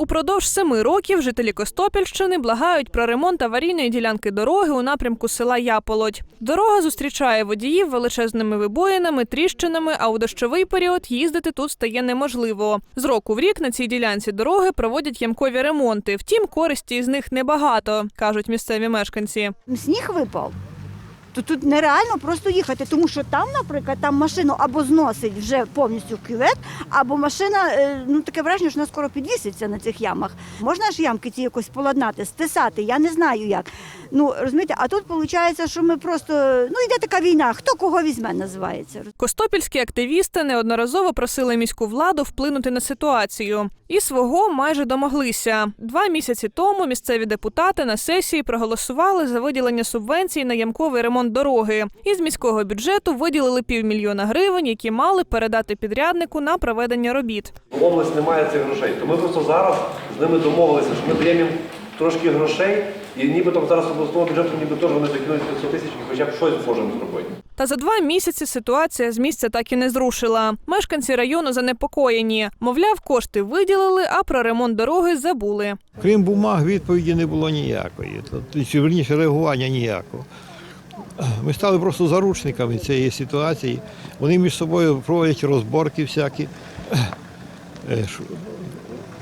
Упродовж семи років жителі Костопільщини благають про ремонт аварійної ділянки дороги у напрямку села Яполодь. Дорога зустрічає водіїв величезними вибоїнами, тріщинами, а у дощовий період їздити тут стає неможливо. З року в рік на цій ділянці дороги проводять ямкові ремонти. Втім, користі з них небагато, кажуть місцеві мешканці. сніг випав, то тут нереально просто їхати, тому що там, наприклад, там машину або зносить вже повністю в кювет, або машина, е, ну таке враження, що вона скоро підвіситься на цих ямах. Можна ж ямки ці якось поладнати, стисати, я не знаю як. Ну розумієте, а тут виходить, що ми просто ну йде така війна, хто кого візьме, називається. Костопільські активісти неодноразово просили міську владу вплинути на ситуацію. І свого майже домоглися. Два місяці тому місцеві депутати на сесії проголосували за виділення субвенцій на ямковий ремонт дороги. Із міського бюджету виділили півмільйона гривень, які мали передати підряднику на проведення робіт. В область немає цих грошей. То ми просто зараз з ними домовилися, що ми даємо їм трошки грошей, і нібито зараз обласного бюджету ніби теж вони закинуть 500 тисяч і хоча б щось можемо зробити. Та за два місяці ситуація з місця так і не зрушила. Мешканці району занепокоєні. Мовляв, кошти виділили, а про ремонт дороги забули. Крім бумаг, відповіді не було ніякої. Тобто, верніше реагування ніякого. Ми стали просто заручниками цієї ситуації. Вони між собою проводять розборки всякі,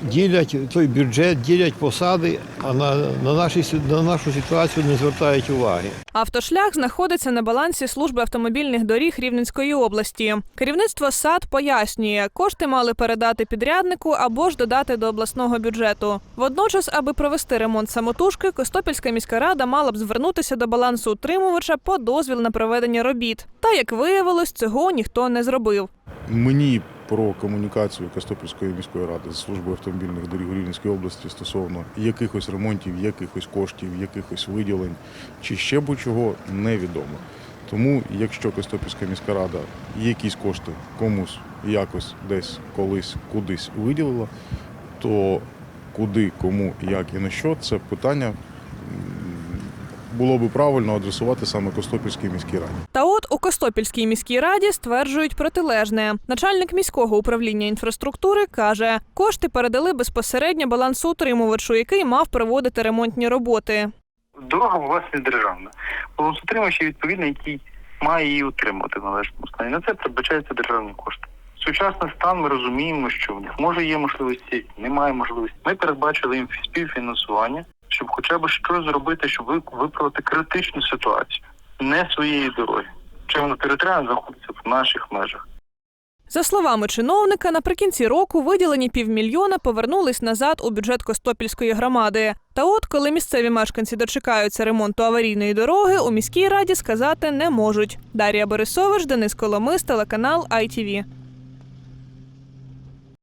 ділять той бюджет, ділять посади, а на, на, нашій сі- на нашу ситуацію не звертають уваги. Автошлях знаходиться на балансі служби автомобільних доріг Рівненської області. Керівництво САД пояснює, кошти мали передати підряднику або ж додати до обласного бюджету. Водночас, аби провести ремонт самотужки, Костопільська міська рада мала б звернутися до балансу утримувача по дозвіл на проведення робіт. Та як виявилось, цього ніхто не зробив. Мені про комунікацію Костопільської міської ради з службою автомобільних доріг у Рівненській області стосовно якихось ремонтів, якихось коштів, якихось виділень чи ще будь-чого невідомо. Тому, якщо Костопільська міська рада якісь кошти комусь якось десь колись кудись виділила, то куди, кому, як і на що, це питання було би правильно адресувати саме Костопільській міській раді. Та от у Костопільській міській раді стверджують протилежне. Начальник міського управління інфраструктури каже, кошти передали безпосередньо балансоутримувачу, який мав проводити ремонтні роботи. Дорога у вас не державна. Балансотримувач, відповідно, який має її утримувати в належному стані. На це передбачаються державні кошти. Сучасний стан ми розуміємо, що в них може є можливості, немає можливості. Ми передбачили їм співфінансування, щоб хоча б щось зробити, щоб ви- виправити критичну ситуацію не своєї дороги. Чи вона територіально знаходиться в наших межах. За словами чиновника, наприкінці року виділені півмільйона повернулись назад у бюджет Костопільської громади. Та от, коли місцеві мешканці дочекаються ремонту аварійної дороги, у міській раді сказати не можуть. Дар'я Борисович, Денис Коломис, телеканал ITV.